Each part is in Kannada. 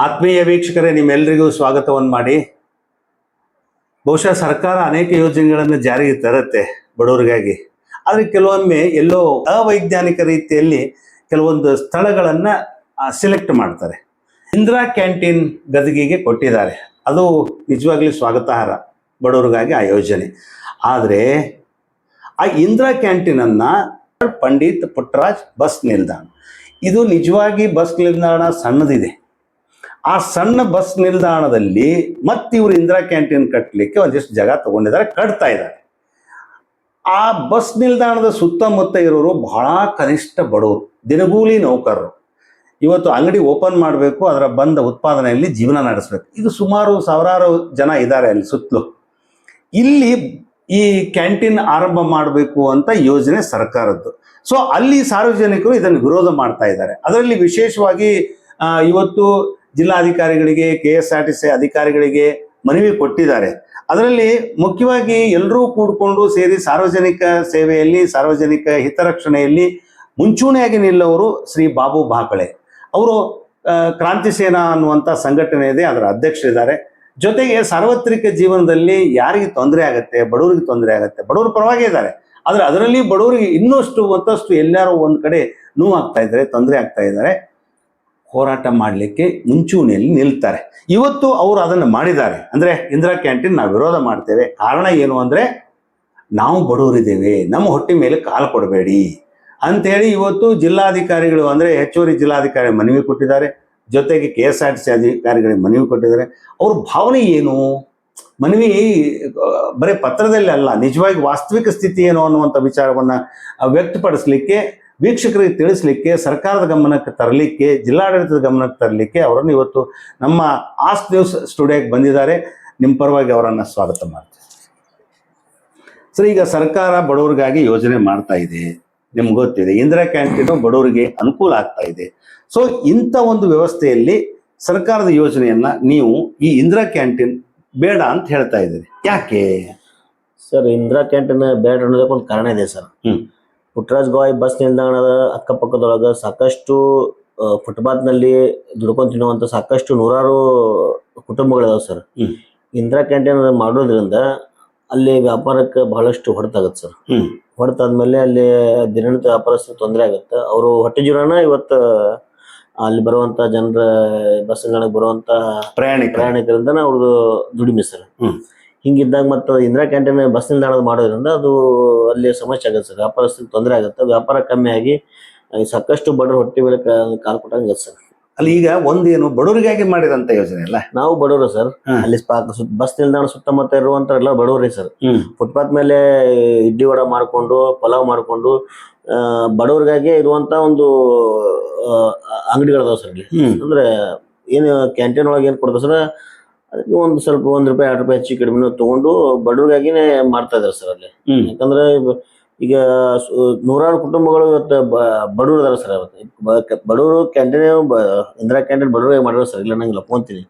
ಆತ್ಮೀಯ ವೀಕ್ಷಕರೇ ನಿಮ್ಮೆಲ್ಲರಿಗೂ ಸ್ವಾಗತವನ್ನು ಮಾಡಿ. ಬಹುಶಃ ಸರ್ಕಾರ ಅನೇಕ ಯೋಜನೆಗಳನ್ನು ಜಾರಿಗೆ ತರುತ್ತೆ ಬಡವರಿಗಾಗಿ. ಆದರೆ ಕೆಲವೊಮ್ಮೆ ಎಲ್ಲೋ ಅವೈಜ್ಞಾನಿಕ ರೀತಿಯಲ್ಲಿ ಕೆಲವೊಂದು ಸ್ಥಳಗಳನ್ನು ಸೆಲೆಕ್ಟ್ ಮಾಡ್ತಾರೆ. ಇಂದಿರಾ ಕ್ಯಾಂಟೀನ್ ಗದಗಿಗೆ ಕೊಟ್ಟಿದ್ದಾರೆ. ಅದು ನಿಜವಾಗ್ಲೂ ಸ್ವಾಗತಾರ್ಹ ಬಡವರಿಗಾಗಿ ಆ ಯೋಜನೆ. ಆದರೆ, ಆ ಇಂದಿರಾ ಕ್ಯಾಂಟೀನನ್ನು ಪಂಡಿತ್ ಪುಟ್ಟರಾಜ್ ಬಸ್ ನಿಲ್ದಾಣ. ಇದು ನಿಜವಾಗಿ ಬಸ್ ನಿಲ್ದಾಣ ಸಣ್ಣದಿದೆ. ಆ ಸಣ್ಣ ಬಸ್ ನಿಲ್ದಾಣದಲ್ಲಿ ಮತ್ತೆ ಇವರು ಇಂದಿರಾ ಕ್ಯಾಂಟೀನ್ ಕಟ್ಟಲಿಕ್ಕೆ ಒಂದಿಷ್ಟು ಜಾಗ ತಗೊಂಡಿದ್ದಾರೆ ಕಟ್ತಾ ಇದ್ದಾರೆ ಆ ಬಸ್ ನಿಲ್ದಾಣದ ಸುತ್ತಮುತ್ತ ಇರೋರು ಬಹಳ ಕನಿಷ್ಠ ಬಡವರು, ದಿನಗೂಲಿ ನೌಕರರು. ಇವತ್ತು ಅಂಗಡಿ ಓಪನ್ ಮಾಡಬೇಕು, ಅದರ ಬಂದ ಉತ್ಪಾದನೆಯಲ್ಲಿ ಜೀವನ ನಡೆಸಬೇಕು. ಇದು ಸುಮಾರು ಸಾವಿರಾರು ಜನ ಇದ್ದಾರೆ ಅಲ್ಲಿ ಸುತ್ತಲೂ. ಇಲ್ಲಿ ಈ ಕ್ಯಾಂಟೀನ್ ಆರಂಭ ಮಾಡಬೇಕು ಅಂತ ಯೋಜನೆ ಸರ್ಕಾರದ್ದು. ಸೊ ಅಲ್ಲಿ ಸಾರ್ವಜನಿಕರು ಇದನ್ನು ವಿರೋಧ ಮಾಡ್ತಾ ಇದ್ದಾರೆ. ಅದರಲ್ಲಿ ವಿಶೇಷವಾಗಿ ಇವತ್ತು ಜಿಲ್ಲಾಧಿಕಾರಿಗಳಿಗೆ K S R T C ಅಧಿಕಾರಿಗಳಿಗೆ ಮನವಿ ಕೊಟ್ಟಿದ್ದಾರೆ. ಅದರಲ್ಲಿ ಮುಖ್ಯವಾಗಿ ಎಲ್ಲರೂ ಕೂಡಿಕೊಂಡು ಸೇರಿ ಸಾರ್ವಜನಿಕ ಸೇವೆಯಲ್ಲಿ, ಸಾರ್ವಜನಿಕ ಹಿತರಕ್ಷಣೆಯಲ್ಲಿ ಮುಂಚೂಣಿಯಾಗಿ ನಿಲ್ಲವರು ಶ್ರೀ ಬಾಬು ಬಾಕಳೆ. ಅವರು ಕ್ರಾಂತಿ ಸೇನಾ ಅನ್ನುವಂಥ ಸಂಘಟನೆ ಇದೆ, ಅದರ ಅಧ್ಯಕ್ಷರಿದ್ದಾರೆ. ಜೊತೆಗೆ ಸಾರ್ವತ್ರಿಕ ಜೀವನದಲ್ಲಿ ಯಾರಿಗೆ ತೊಂದರೆ ಆಗುತ್ತೆ, ಬಡವರಿಗೆ ತೊಂದರೆ ಆಗುತ್ತೆ, ಬಡವರು ಪರವಾಗಿ ಇದ್ದಾರೆ. ಆದರೆ ಅದರಲ್ಲಿ ಬಡವರಿಗೆ ಇನ್ನಷ್ಟು ಮತ್ತಷ್ಟು ಎಲ್ಲರೂ ಒಂದು ಕಡೆ ನೋವು ಆಗ್ತಾ ಇದ್ದಾರೆ, ತೊಂದರೆ ಆಗ್ತಾ ಇದ್ದಾರೆ. ಹೋರಾಟ ಮಾಡಲಿಕ್ಕೆ ಮುಂಚೂಣಿಯಲ್ಲಿ ನಿಲ್ತಾರೆ. ಇವತ್ತು ಅವರು ಅದನ್ನು ಮಾಡಿದ್ದಾರೆ. ಅಂದರೆ ಇಂದಿರಾ ಕ್ಯಾಂಟೀನ್ ನಾವು ವಿರೋಧ ಮಾಡ್ತೇವೆ. ಕಾರಣ ಏನು ಅಂದರೆ ನಾವು ಬಡವರಿದ್ದೇವೆ. ನಮ್ಮ ಹೊಟ್ಟೆ ಮೇಲೆ ಕಾಲು ಕೊಡಬೇಡಿ. ಅಂಥೇಳಿ ಇವತ್ತು ಜಿಲ್ಲಾಧಿಕಾರಿಗಳು ಅಂದರೆ ಹೆಚ್ಚುವರಿ ಜಿಲ್ಲಾಧಿಕಾರಿ ಮನವಿ ಕೊಟ್ಟಿದ್ದಾರೆ. ಜೊತೆಗೆ K S R T C ಅಧಿಕಾರಿಗಳಿಗೆ ಮನವಿ ಕೊಟ್ಟಿದ್ದಾರೆ. ಅವ್ರ ಭಾವನೆ ಏನು? ಮನವಿ, ಬರೀ ಪತ್ರದಲ್ಲಿ ಅಲ್ಲ, ನಿಜವಾಗಿ ವಾಸ್ತವಿಕ ಸ್ಥಿತಿ ಏನು ಅನ್ನುವಂಥ ವಿಚಾರವನ್ನು ವ್ಯಕ್ತಪಡಿಸಲಿಕ್ಕೆ ವೀಕ್ಷಕರಿಗೆ ತಿಳಿಸ್ಲಿಕ್ಕೆ ಸರ್ಕಾರದ ಗಮನಕ್ಕೆ ತರಲಿಕ್ಕೆ ಜಿಲ್ಲಾಡಳಿತದ ಗಮನಕ್ಕೆ ತರಲಿಕ್ಕೆ ಅವರನ್ನು ಇವತ್ತು ನಮ್ಮ ಆಸ್ ನ್ಯೂಸ್ ಸ್ಟುಡಿಯೋಗೆ ಬಂದಿದ್ದಾರೆ. ನಿಮ್ಮ ಪರವಾಗಿ ಅವರನ್ನು ಸ್ವಾಗತ ಮಾಡ್ತೀವಿ ಸರ್ ಈಗ ಸರ್ಕಾರ ಬಡವರಿಗಾಗಿ ಯೋಜನೆ ಮಾಡ್ತಾ ಇದೆ. ನಿಮ್ಗೆ ಗೊತ್ತಿದೆ ಇಂದಿರಾ ಕ್ಯಾಂಟೀನು ಬಡವರಿಗೆ ಅನುಕೂಲ ಆಗ್ತಾ ಇದೆ. ಸೊ ಇಂಥ ಒಂದು ವ್ಯವಸ್ಥೆಯಲ್ಲಿ ಸರ್ಕಾರದ ಯೋಜನೆಯನ್ನ ನೀವು ಈ ಇಂದಿರಾ ಕ್ಯಾಂಟೀನ್ ಬೇಡ ಅಂತ ಹೇಳ್ತಾ ಇದ್ದೀರಿ. ಯಾಕೆ? ಸರ್ ಇಂದಿರಾ ಕ್ಯಾಂಟೀನ್ ಬೇಡ ಅನ್ನೋದಕ್ಕೆ ಒಂದು ಕಾರಣ ಇದೆ ಸರ್. ಹ್ಮ್. ಪುಟ್ಟರಾಜ್ ಗಾಯ್ ಬಸ್ ನಿಲ್ದಾಣದ ಅಕ್ಕಪಕ್ಕದೊಳಗ ಸಾಕಷ್ಟು ಫುಟ್ಪಾತ್ನಲ್ಲಿ ದುಡ್ಕೊಂಡ್ ತಿನ್ನುವಂತ ಸಾಕಷ್ಟು ನೂರಾರು ಕುಟುಂಬಗಳಿದಾವೆ ಸರ್. ಇಂದಿರಾ ಕ್ಯಾಂಟೀನ್ ಮಾಡೋದ್ರಿಂದ ಅಲ್ಲಿ ವ್ಯಾಪಾರಕ್ಕೆ ಬಹಳಷ್ಟು ಹೊಡೆತಾಗತ್ತೆ ಸರ್. ಹೊಡೆತಾದ್ಮೇಲೆ ಅಲ್ಲಿ ದಿನನಿತ್ಯ ವ್ಯಾಪಾರಸ್ಥರು ತೊಂದರೆ ಆಗುತ್ತೆ. ಅವರು ಹೊಟ್ಟೆ ಜೀವನ ಇವತ್ತು ಅಲ್ಲಿ ಬರುವಂತ ಜನರ ಬಸ್ ನಿಲ್ದಾಣಕ್ಕೆ ಬರುವಂತ ಪ್ರಯಾಣಿಕ ಪ್ರಯಾಣಿಕರಿಂದ ಅವ್ರದ್ದು ದುಡಿಮೆ ಸರ್. ಹಿಂಗಿದ್ದಾಗ ಮತ್ತು ಇಂದಿರಾ ಕ್ಯಾಂಟೀನ್ ಬಸ್ ನಿಲ್ದಾಣದ ಮಾಡೋದ್ರಿಂದ ಅದು ಅಲ್ಲಿ ಸಮಸ್ಯೆ ಆಗುತ್ತೆ ಸರ್. ವ್ಯಾಪಾರಸ್ಥರಿಗೆ ತೊಂದರೆ ಆಗುತ್ತೆ. ವ್ಯಾಪಾರ ಕಮ್ಮಿ ಆಗಿ ಸಾಕಷ್ಟು ಬಡವರು ಹೊಟ್ಟೆ ಮೇಲೆ ಕಾಲ್ ಕೊಟ್ಟಂಗೆ ಸರ್. ಅಲ್ಲಿ ಈಗ ಒಂದೇನು ಬಡವರಿಗಾಗಿ ಮಾಡಿದಂತ ಯೋಜನೆ ಅಲ್ಲ? ನಾವು ಬಡವರು ಸರ್. ಅಲ್ಲಿ ಬಸ್ ನಿಲ್ದಾಣ ಸುತ್ತಮುತ್ತ ಇರುವಂತ ಎಲ್ಲ ಬಡವರೇ ಸರ್. ಫುಟ್ಪಾತ್ ಮೇಲೆ ಇಡ್ಲಿ ವಡ ಮಾಡ್ಕೊಂಡು ಪಲಾವ್ ಮಾಡ್ಕೊಂಡು ಬಡವರಿಗಾಗಿ ಇರುವಂತ ಒಂದು ಅಂಗಡಿಗಳದಾವ ಸರ್ ಹ್ಮ್. ಅಂದ್ರೆ ಏನು ಕ್ಯಾಂಟೀನ್ ಒಳಗೆ ಏನ್ ಕೊಡ್ತಾರೆ ಸರ್? ಅದಕ್ಕೆ ಒಂದು ಸ್ವಲ್ಪ ಒಂದ್ ರೂಪಾಯಿ ಎರಡು ರೂಪಾಯಿ ಹೆಚ್ಚು ಕಡಿಮೆ ತಗೊಂಡು ಬಡವರಿಗಾಗಿನೇ ಮಾಡ್ತಾ ಇದಾರೆ ಸರ್ ಅಲ್ಲಿ. ಹ್ಮ್. ಯಾಕಂದ್ರೆ ಇವ್- ಈಗ ಸು- ನೂರಾರು ಕುಟುಂಬಗಳು ಇವತ್ತು ಬಡವರು ಇದಾರೆ ಸರ್ ಇವತ್ತು ಬ- ಬಡವರು ಕ್ಯಾಂಟೀನ್ ಇಂದಿರಾ ಕ್ಯಾಂಟೀನ್ ಬಡವರಿಗೆ ಮಾಡಿರೋ ಸರ್ ಇಲ್ಲ ನಂಗೆ ಒಪ್ಕೊಂತೀನಿ